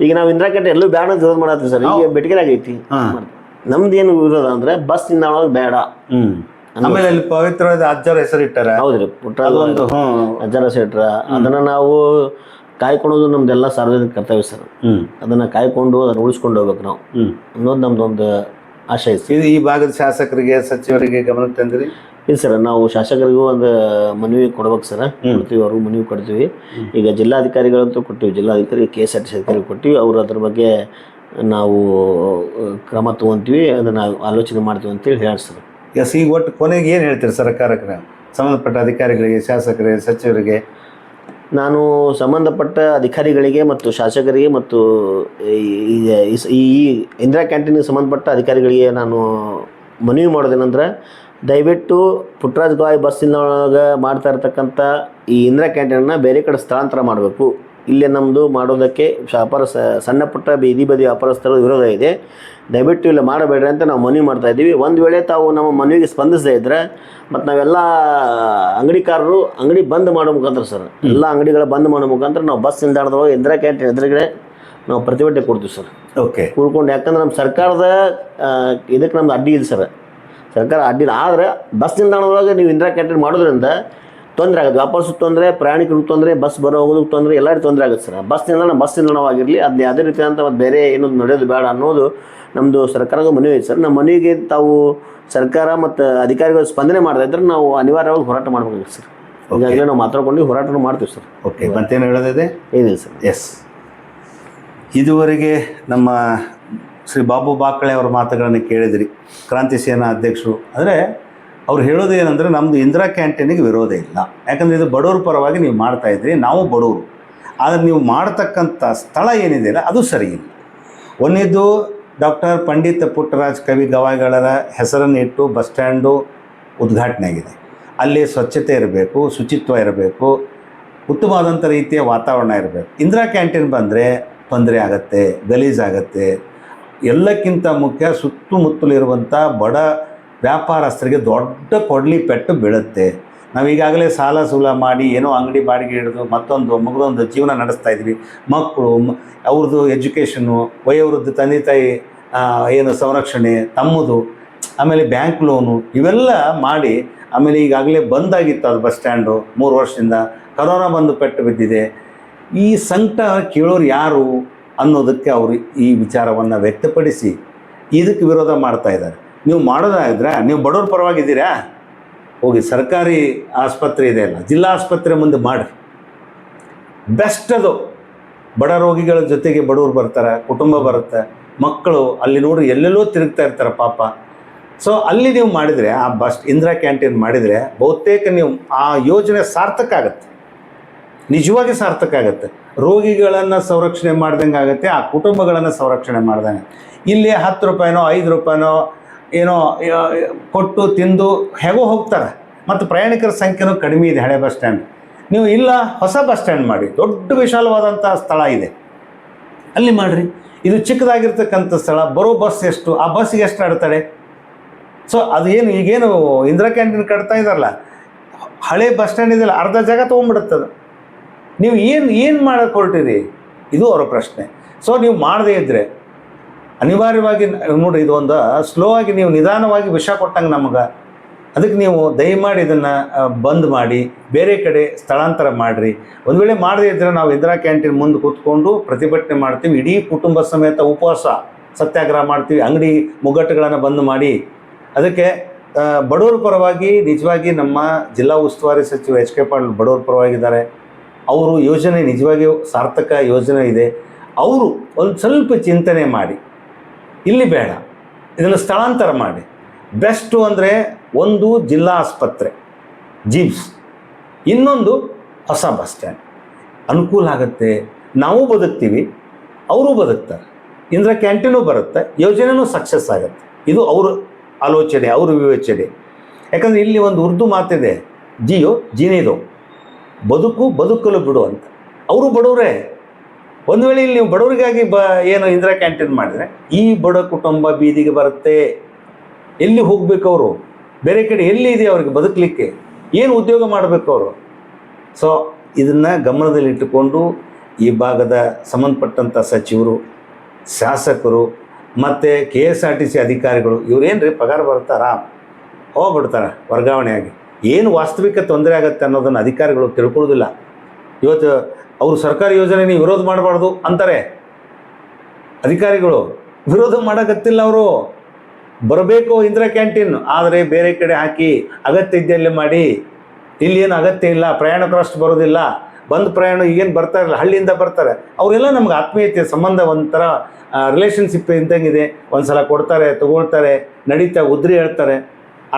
ಈಗ ನಾವು ಇಂದಿರಾ ಕ್ಯಾಂಟೀನ್ ಎಲ್ಲೂ ಬೇಡ ಅಂತ ವಿರೋಧ ಮಾಡತ್ತೀವಿ ಸರ್. ಈಗ ಬೆಟ್ಟಿಗೆ ಆಗೈತಿ. ಹಾ. ನಮ್ದು ಏನು ವಿರೋಧ ಅಂದ್ರೆ ಬಸ್ ನಿಲ್ದಾಣ ಬೇಡ. ಆಮೇಲೆ ಅಲ್ಲಿ ಪವಿತ್ರವಾದ ಅಜ್ಜರ ಹೆಸರು ಇಟ್ಟಾರ. ಹೌದ್ರಿ ಪುಟ್ಟ ಹ್ಮ್. ಅಜ್ಜರ ಸೆಟ್ರ ಅದನ್ನ ನಾವು ಕಾಯ್ಕೊಳ್ಳೋದು ನಮ್ದೆಲ್ಲ ಸಾರ್ವಜನಿಕ ಕರ್ತವ್ಯ ಸರ್. ಅದನ್ನ ಕಾಯ್ಕೊಂಡು ಅದನ್ನ ಉಳಿಸ್ಕೊಂಡು ಹೋಗ್ಬೇಕು ನಾವು. ಅನ್ನೋದು ನಮ್ದು ಒಂದು ಆಶೆ ಐತೆ ಇದು ಈ ಭಾಗದ ಶಾಸಕರಿಗೆ ಸಚಿವರಿಗೆ ಗಮನ ತಂದ್ರಿ? ಇಲ್ಲ ಸರ್ ನಾವು ಶಾಸಕರಿಗೂ ಒಂದು ಮನವಿ ಕೊಡ್ಬೇಕು ಸರ್. ಕೊಡ್ತೀವಿ ಅವ್ರಿಗೂ ಮನವಿ ಕೊಡ್ತೀವಿ. ಈಗ ಜಿಲ್ಲಾಧಿಕಾರಿಗಳಂತೂ ಕೊಟ್ಟಿವಿ. ಜಿಲ್ಲಾಧಿಕಾರಿ K S R T C ಅಧಿಕಾರಿ ಕೊಟ್ಟಿವಿ. ಅವರು ಅದ್ರ ಬಗ್ಗೆ ನಾವು ಕ್ರಮ ತಗೊಂತೀವಿ. ಅದನ್ನ ಆಲೋಚನೆ ಮಾಡ್ತೀವಿ ಅಂತೇಳಿ ಹೇಳಿ ಸರ್. ಎಸ್ ಈಗ ಒಟ್ಟು ಕೊನೆಗೆ ಏನು ಹೇಳ್ತೀರಿ ಸರ್ಕಾರಕ್ಕೆ ಸಂಬಂಧಪಟ್ಟ ಅಧಿಕಾರಿಗಳಿಗೆ, ಶಾಸಕರಿಗೆ, ಸಚಿವರಿಗೆ? ನಾನು ಸಂಬಂಧಪಟ್ಟ ಅಧಿಕಾರಿಗಳಿಗೆ ಮತ್ತು ಶಾಸಕರಿಗೆ ಮತ್ತು ಈ- ಇಂದಿರಾ ಕ್ಯಾಂಟೀನ್ಗೆ ಸಂಬಂಧಪಟ್ಟ ಅಧಿಕಾರಿಗಳಿಗೆ ನಾನು ಮನವಿ ಮಾಡೋದೇನೆಂದ್ರೆ ದಯವಿಟ್ಟು ಪುಟ್ರಾಜ್ ಗಾಯ್ ಬಸ್ ನಿಲ್ದಾಣದಾಗ ಮಾಡ್ತಾ ಇರ್ತಕ್ಕಂಥ ಈ ಇಂದಿರಾ ಕ್ಯಾಂಟೀನನ್ನು ಬೇರೆ ಕಡೆ ಸ್ಥಳಾಂತರ ಮಾಡಬೇಕು. ಇಲ್ಲೇ ನಮ್ಮದು ಮಾಡೋದಕ್ಕೆ ವ್ಯಾಪಾರ ಸಣ್ಣ ಪುಟ್ಟ ಬೀದಿ ಬದಿ ವ್ಯಾಪಾರಸ್ಥರ ವಿರೋಧ ಇದೆ. ದಯವಿಟ್ಟು ಇಲ್ಲ ಮಾಡಬೇಡ್ರಿ ಅಂತ ನಾವು ಮನವಿ ಮಾಡ್ತಾ ಇದ್ದೀವಿ. ಒಂದು ವೇಳೆ ತಾವು ನಮ್ಮ ಮನವಿಗೆ ಸ್ಪಂದಿಸದೇ ಇದ್ದರೆ ಮತ್ತು ನಾವೆಲ್ಲ ಅಂಗಡಿಕಾರರು ಅಂಗಡಿ ಬಂದ್ ಮಾಡೋ ಮುಖಾಂತರ ಸರ್ ಎಲ್ಲ ಅಂಗಡಿಗಳ ಬಂದ್ ಮಾಡೋ ಮುಖಾಂತರ ನಾವು ಬಸ್ ನಿಲ್ದಾಣದೊಳಗೆ ಇಂದಿರಾ ಕ್ಯಾಂಟೀನ್ ಎದುರುಗಡೆ ನಾವು ಪ್ರತಿಭಟನೆ ಕೊಡ್ತೀವಿ ಸರ್. ಓಕೆ. ಕೂಡ್ಕೊಂಡು ಯಾಕಂದ್ರೆ ನಮ್ಮ ಸರ್ಕಾರದ ಇದಕ್ಕೆ ನಮ್ದು ಅಡ್ಡಿ ಇಲ್ಲ ಸರ್. ಸರ್ಕಾರ ಅಡ್ಡಿ ಇಲ್ಲ. ಆದರೆ ಬಸ್ ನಿಲ್ದಾಣದೊಳಗೆ ನೀವು ಇಂದಿರಾ ಕ್ಯಾಂಟೀನ್ ಮಾಡೋದ್ರಿಂದ ತೊಂದರೆ ಆಗುತ್ತೆ. ವ್ಯಾಪಾರಸ್ಥರು ತೊಂದರೆ ಪ್ರಯಾಣಿಕರಿಗೆ ತೊಂದರೆ ಬಸ್ ಬರೋ ಹೋಗೋದಕ್ಕೆ ತೊಂದರೆ ಎಲ್ಲರಿಗೂ ತೊಂದರೆ ಆಗುತ್ತೆ ಸರ್. ಬಸ್ ನಿಲ್ದಾಣ ಬಸ್ ನಿಲ್ದಾಣವಾಗಿರಲಿ ಅದು ಯಾವುದೇ ರೀತಿ ಅಂತ ಮತ್ತೆ ಬೇರೆ ಏನೊಂದು ನಡೆಯೋದು ಬೇಡ ಅನ್ನೋದು ನಮ್ಮದು ಸರ್ಕಾರದ ಮನವಿ ಐತೆ ಸರ್. ನಮ್ಮ ಮನವಿಗೆ ತಾವು ಸರ್ಕಾರ ಮತ್ತು ಅಧಿಕಾರಿಗಳು ಸ್ಪಂದನೆ ಮಾಡ್ತಾ ಇದ್ರೆ ನಾವು ಅನಿವಾರ್ಯವಾಗಿ ಹೋರಾಟ ಮಾಡ್ಬೇಕಾಗುತ್ತೆ ಸರ್. ಈಗಾಗಲೇ ನಾವು ಮಾತಾಡ್ಕೊಂಡು ಹೋರಾಟ ಮಾಡ್ತೀವಿ ಸರ್. ಓಕೆ ಮತ್ತೇನು ಹೇಳೋದಿದೆ? ಏನಿಲ್ಲ ಸರ್. ಎಸ್ ಇದುವರೆಗೆ ನಮ್ಮ ಶ್ರೀ ಬಾಬು ಬಾಕಳೆ ಅವರ ಮಾತುಗಳನ್ನು ಕೇಳಿದ್ರಿ. ಕ್ರಾಂತಿ ಸೇನಾ ಅಧ್ಯಕ್ಷರು. ಅಂದರೆ ಅವ್ರು ಹೇಳೋದು ಏನಂದರೆ ನಮ್ಮದು ಇಂದಿರಾ ಕ್ಯಾಂಟೀನಿಗೆ ವಿರೋಧ ಇಲ್ಲ. ಯಾಕಂದರೆ ಇದು ಬಡವ್ರ ಪರವಾಗಿ ನೀವು ಮಾಡ್ತಾ ಇದ್ರಿ, ನಾವು ಬಡವರು. ಆದರೆ ನೀವು ಮಾಡ್ತಕ್ಕಂಥ ಸ್ಥಳ ಏನಿದೆಯಲ್ಲ ಅದು ಸರಿ ಇಲ್ಲ. ಒಂದಿದ್ದು ಡಾಕ್ಟರ್ ಪಂಡಿತ್ ಪುಟ್ಟರಾಜ್ ಕವಿ ಗವಾಯಿಗಳರ ಹೆಸರನ್ನು ಇಟ್ಟು ಬಸ್ ಸ್ಟ್ಯಾಂಡು ಉದ್ಘಾಟನೆ ಆಗಿದೆ. ಅಲ್ಲಿ ಸ್ವಚ್ಛತೆ ಇರಬೇಕು, ಶುಚಿತ್ವ ಇರಬೇಕು, ಉತ್ತಮವಾದಂಥ ರೀತಿಯ ವಾತಾವರಣ ಇರಬೇಕು. ಇಂದಿರಾ ಕ್ಯಾಂಟೀನ್ ಬಂದರೆ ತೊಂದರೆ ಆಗತ್ತೆ, ಗಲೀಜಾಗತ್ತೆ. ಎಲ್ಲಕ್ಕಿಂತ ಮುಖ್ಯ ಸುತ್ತಮುತ್ತಲಿರುವಂಥ ಬಡ ವ್ಯಾಪಾರಸ್ಥರಿಗೆ ದೊಡ್ಡ ಕೊಡ್ಲಿ ಪೆಟ್ಟು ಬೀಳುತ್ತೆ. ನಾವು ಈಗಾಗಲೇ ಸಾಲ ಸೂಲ ಮಾಡಿ, ಏನೋ ಅಂಗಡಿ ಬಾಡಿಗೆ ಹಿಡಿದು ಮತ್ತೊಂದು ಮಗದೊಂದು ಜೀವನ ನಡೆಸ್ತಾ ಇದ್ವಿ. ಮಕ್ಕಳು ಅವ್ರದ್ದು ಎಜುಕೇಷನ್ನು, ವಯೋವೃದ್ಧ, ತಂದೆ ತಾಯಿ ಏನು ಸಂರಕ್ಷಣೆ, ತಮ್ಮದು, ಆಮೇಲೆ ಬ್ಯಾಂಕ್ ಲೋನು, ಇವೆಲ್ಲ ಮಾಡಿ, ಆಮೇಲೆ ಈಗಾಗಲೇ ಬಂದಾಗಿತ್ತು ಅದು ಬಸ್ ಸ್ಟ್ಯಾಂಡು ಮೂರು ವರ್ಷದಿಂದ. ಕರೋನಾ ಬಂದು ಪೆಟ್ಟು ಬಿದ್ದಿದೆ. ಈ ಸಂಕಟ ಕೇಳೋರು ಯಾರು ಅನ್ನೋದಕ್ಕೆ ಅವರು ಈ ವಿಚಾರವನ್ನು ವ್ಯಕ್ತಪಡಿಸಿ ಇದಕ್ಕೆ ವಿರೋಧ ಮಾಡ್ತಾ ಇದ್ದಾರೆ. ನೀವು ಮಾಡೋದಾಗಿದ್ರೆ ನೀವು ಬಡವ್ರ ಪರವಾಗಿದ್ದೀರಾ? ಹೋಗಿ ಸರ್ಕಾರಿ ಆಸ್ಪತ್ರೆ ಇದೆ ಅಲ್ಲ, ಜಿಲ್ಲಾ ಆಸ್ಪತ್ರೆ ಮುಂದೆ ಮಾಡಿರಿ. ಬೆಸ್ಟ್ ಅದು. ಬಡ ರೋಗಿಗಳ ಜೊತೆಗೆ ಬಡವರು ಬರ್ತಾರೆ, ಕುಟುಂಬ ಬರುತ್ತೆ, ಮಕ್ಕಳು ಅಲ್ಲಿ ನೋಡಿ ಎಲ್ಲೆಲ್ಲೋ ತಿರುಗ್ತಾ ಇರ್ತಾರೆ ಪಾಪ. ಸೊ ಅಲ್ಲಿ ನೀವು ಮಾಡಿದರೆ, ಆ ಬಸ್ ಇಂದಿರಾ ಕ್ಯಾಂಟೀನ್ ಮಾಡಿದರೆ ಬಹುತೇಕ ನೀವು ಆ ಯೋಜನೆ ಸಾರ್ಥಕ ಆಗುತ್ತೆ. ನಿಜವಾಗಿ ಸಾರ್ಥಕ ಆಗುತ್ತೆ. ರೋಗಿಗಳನ್ನು ಸಂರಕ್ಷಣೆ ಮಾಡ್ದಂಗೆ ಆಗುತ್ತೆ ಆ ಕುಟುಂಬಗಳನ್ನು ಸಂರಕ್ಷಣೆ ಮಾಡ್ದಂಗೆ ಇಲ್ಲಿ ಹತ್ತು ರೂಪಾಯಿನೋ, ಐದು ರೂಪಾಯಿನೋ ಏನೋ ಕೊಟ್ಟು ತಿಂದು ಹೇಗೋ ಹೋಗ್ತಾರೆ. ಮತ್ತು ಪ್ರಯಾಣಿಕರ ಸಂಖ್ಯೆನೂ ಕಡಿಮೆ ಇದೆ ಹಳೆ ಬಸ್ ಸ್ಟ್ಯಾಂಡ್. ನೀವು ಇಲ್ಲ, ಹೊಸ ಬಸ್ ಸ್ಟ್ಯಾಂಡ್ ಮಾಡಿ. ದೊಡ್ಡ ವಿಶಾಲವಾದಂಥ ಸ್ಥಳ ಇದೆ. ಅಲ್ಲಿ ಮಾಡಿರಿ. ಇದು ಚಿಕ್ಕದಾಗಿರ್ತಕ್ಕಂಥ ಸ್ಥಳ, ಬರೋ ಬಸ್ ಎಷ್ಟು, ಆ ಬಸ್ಸಿಗೆ ಎಷ್ಟು ಆಡ್ತಾಳೆ ಸೊ ಅದು ಏನು, ಈಗೇನು ಇಂದಿರಾ ಕ್ಯಾಂಟೀನ್ ಕಟ್ತಾ ಇದ್ದಾರಲ್ಲ, ಹಳೆ ಬಸ್ ಸ್ಟ್ಯಾಂಡ್ ಇದೆಯಲ್ಲ, ಅರ್ಧ ಜಾಗ ತೊಗೊಂಡ್ಬಿಡುತ್ತದ. ನೀವು ಏನು ಏನು ಮಾಡಕ್ಕೆ ಹೊರಟಿರಿ? ಇದು ಅವರ ಪ್ರಶ್ನೆ. ಸೊ ನೀವು ಮಾಡದೇ ಇದ್ದರೆ ಅನಿವಾರ್ಯವಾಗಿ ನೋಡಿ ಇದು ಒಂದು ಸ್ಲೋ ಆಗಿ ನೀವು ನಿಧಾನವಾಗಿ ವಿಷ ಕೊಟ್ಟಂಗೆ ನಮಗೆ. ಅದಕ್ಕೆ ನೀವು ದಯಮಾಡಿ ಇದನ್ನು ಬಂದ್ ಮಾಡಿ, ಬೇರೆ ಕಡೆ ಸ್ಥಳಾಂತರ ಮಾಡಿರಿ. ಒಂದು ವೇಳೆ ಮಾಡದೇ ಇದ್ದರೆ ನಾವು ಇಂದಿರಾ ಕ್ಯಾಂಟೀನ್ ಮುಂದೆ ಕೂತ್ಕೊಂಡು ಪ್ರತಿಭಟನೆ ಮಾಡ್ತೀವಿ. ಇಡೀ ಕುಟುಂಬ ಸಮೇತ ಉಪವಾಸ, ಸತ್ಯಾಗ್ರಹ ಮಾಡ್ತೀವಿ. ಅಂಗಡಿ ಮುಗ್ಗಟ್ಟುಗಳನ್ನು ಬಂದ್ ಮಾಡಿ. ಅದಕ್ಕೆ ಬಡವರ ಪರವಾಗಿ ನಿಜವಾಗಿ ನಮ್ಮ ಜಿಲ್ಲಾ ಉಸ್ತುವಾರಿ ಸಚಿವ ಎಚ್ ಕೆ ಪಾಟೀಲ್ ಬಡವರ ಪರವಾಗಿದ್ದಾರೆ. ಅವರು ಯೋಜನೆ ನಿಜವಾಗಿಯೂ ಸಾರ್ಥಕ ಯೋಜನೆ ಇದೆ. ಅವರು ಒಂದು ಸ್ವಲ್ಪ ಚಿಂತನೆ ಮಾಡಿ. ಇಲ್ಲಿ ಬೇಡ. ಇದನ್ನು ಸ್ಥಳಾಂತರ ಮಾಡಿ. ಬೆಸ್ಟು ಅಂದರೆ ಒಂದು ಜಿಲ್ಲಾ ಆಸ್ಪತ್ರೆ ಜಿಮ್ಸ್ ಇನ್ನೊಂದು ಹೊಸ ಬಸ್ ಸ್ಟ್ಯಾಂಡ್. ಅನುಕೂಲ ಆಗುತ್ತೆ. ನಾವು ಬದುಕ್ತೀವಿ, ಅವರು ಬದುಕ್ತಾರೆ. ಇಂದ್ರ ಕ್ಯಾಂಟೀನು ಬರುತ್ತೆ, ಯೋಜನೆನೂ ಸಕ್ಸಸ್ ಆಗುತ್ತೆ. ಇದು ಅವ್ರ ಆಲೋಚನೆ, ಅವ್ರ ವಿವೇಚನೆ. ಯಾಕಂದರೆ ಇಲ್ಲಿ ಒಂದು ಉರ್ದು ಮಾತಿದೆ, ಜಿಯೋ, ಜಿನಿದೋ. ಬದುಕು ಬದುಕಲು ಬಿಡು ಅಂತ. ಅವರು ಬಡವರೇ ಒಂದು ವೇಳೆ ಇಲ್ಲಿ ನೀವು ಬಡವರಿಗಾಗಿ ಬ ಏನು ಇಂದಿರಾ ಕ್ಯಾಂಟೀನ್ ಮಾಡಿದರೆ, ಈ ಬಡ ಕುಟುಂಬ ಬೀದಿಗೆ ಬರುತ್ತೆ. ಎಲ್ಲಿ ಹೋಗ್ಬೇಕು ಅವರು? ಬೇರೆ ಕಡೆ ಎಲ್ಲಿ ಇದೆ ಅವ್ರಿಗೆ ಬದುಕಲಿಕ್ಕೆ? ಏನು ಉದ್ಯೋಗ ಮಾಡಬೇಕು ಅವರು? ಸೊ ಇದನ್ನು ಗಮನದಲ್ಲಿಟ್ಟುಕೊಂಡು ಈ ಭಾಗದ ಸಂಬಂಧಪಟ್ಟಂಥ ಸಚಿವರು, ಶಾಸಕರು, ಮತ್ತು K S R T C ಅಧಿಕಾರಿಗಳು ಇವ್ರೇನು ಪಗಾರ ಬರ್ತಾರಾ ಹೋಗ್ಬಿಡ್ತಾರೆ ವರ್ಗಾವಣೆಯಾಗಿ. ಏನು ವಾಸ್ತವಿಕ ತೊಂದರೆ ಆಗುತ್ತೆ ಅನ್ನೋದನ್ನು ಅಧಿಕಾರಿಗಳು ತಿಳ್ಕೊಳ್ಳೋದಿಲ್ಲ. ಇವತ್ತು ಅವರು ಸರ್ಕಾರಿ ಯೋಜನೆ ನೀವು ವಿರೋಧ ಮಾಡಬಾರ್ದು ಅಂತಾರೆ. ಅಧಿಕಾರಿಗಳು ವಿರೋಧ ಮಾಡೋಕತ್ತಿಲ್ಲ ಅವರು. ಬರಬೇಕು ಇಂದಿರಾ ಕ್ಯಾಂಟೀನ್, ಆದರೆ ಬೇರೆ ಕಡೆ ಹಾಕಿ ಅಗತ್ಯ ಇದ್ದಲ್ಲಿ ಮಾಡಿ. ಇಲ್ಲಿ ಏನು ಅಗತ್ಯ ಇಲ್ಲ ಪ್ರಯಾಣಿಕರಷ್ಟು ಬರೋದಿಲ್ಲ. ಬಂದು ಪ್ರಯಾಣ ಈಗೇನು ಬರ್ತಾ ಇರಲ್ಲ, ಹಳ್ಳಿಯಿಂದ ಬರ್ತಾರೆ. ಅವರೆಲ್ಲ ನಮ್ಗೆ ಆತ್ಮೀಯತೆ ಸಂಬಂಧ ಒಂಥರ ರಿಲೇಷನ್ಶಿಪ್ ಇದ್ದಂಗಿದೆ. ಒಂದು ಸಲ ಕೊಡ್ತಾರೆ, ತೊಗೊಳ್ತಾರೆ, ನಡೀತಾ ಉದ್ರಿ ಹೇಳ್ತಾರೆ.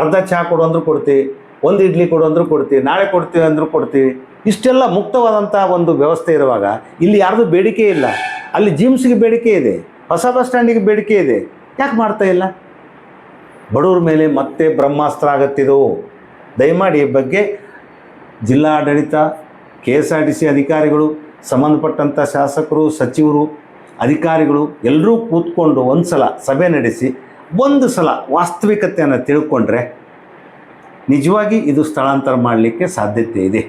ಅರ್ಧ ಚಹಾ ಕೊಡು ಅಂದರೂ ಕೊಡ್ತೀವಿ. ಒಂದು ಇಡ್ಲಿ ಕೊಡು ಅಂದರೂ ಕೊಡ್ತೀವಿ ನಾಳೆ ಕೊಡ್ತೀವಿ ಅಂದರೂ ಕೊಡ್ತೀವಿ. ಇಷ್ಟೆಲ್ಲ ಮುಕ್ತವಾದಂಥ ಒಂದು ವ್ಯವಸ್ಥೆ ಇರುವಾಗ ಇಲ್ಲಿ ಯಾರ್ದು ಬೇಡಿಕೆ ಇಲ್ಲ. ಅಲ್ಲಿ ಜಿಮ್ಸ್ಗೆ ಬೇಡಿಕೆ ಇದೆ, ಹೊಸ ಬಸ್ ಸ್ಟ್ಯಾಂಡಿಗೆ ಬೇಡಿಕೆ ಇದೆ. ಯಾಕೆ ಮಾಡ್ತಾ ಇಲ್ಲ? ಬಡವ್ರ ಮೇಲೆ ಮತ್ತೆ ಬ್ರಹ್ಮಾಸ್ತ್ರ ಆಗತ್ತಿದು? ದಯಮಾಡಿ ಈ ಬಗ್ಗೆ ಜಿಲ್ಲಾಡಳಿತ K S R T C ಅಧಿಕಾರಿಗಳು, ಸಂಬಂಧಪಟ್ಟಂಥ ಶಾಸಕರು, ಸಚಿವರು, ಅಧಿಕಾರಿಗಳು ಎಲ್ಲರೂ ಕೂತ್ಕೊಂಡು ಒಂದು ಸಲ ಸಭೆ ನಡೆಸಿ, ಒಂದು ಸಲ ವಾಸ್ತವಿಕತೆಯನ್ನು ತಿಳ್ಕೊಂಡ್ರೆ ನಿಜವಾಗಿ ಇದು ಸ್ಥಳಾಂತರ ಮಾಡಲಿಕ್ಕೆ ಸಾಧ್ಯತೆ ಇದೆ.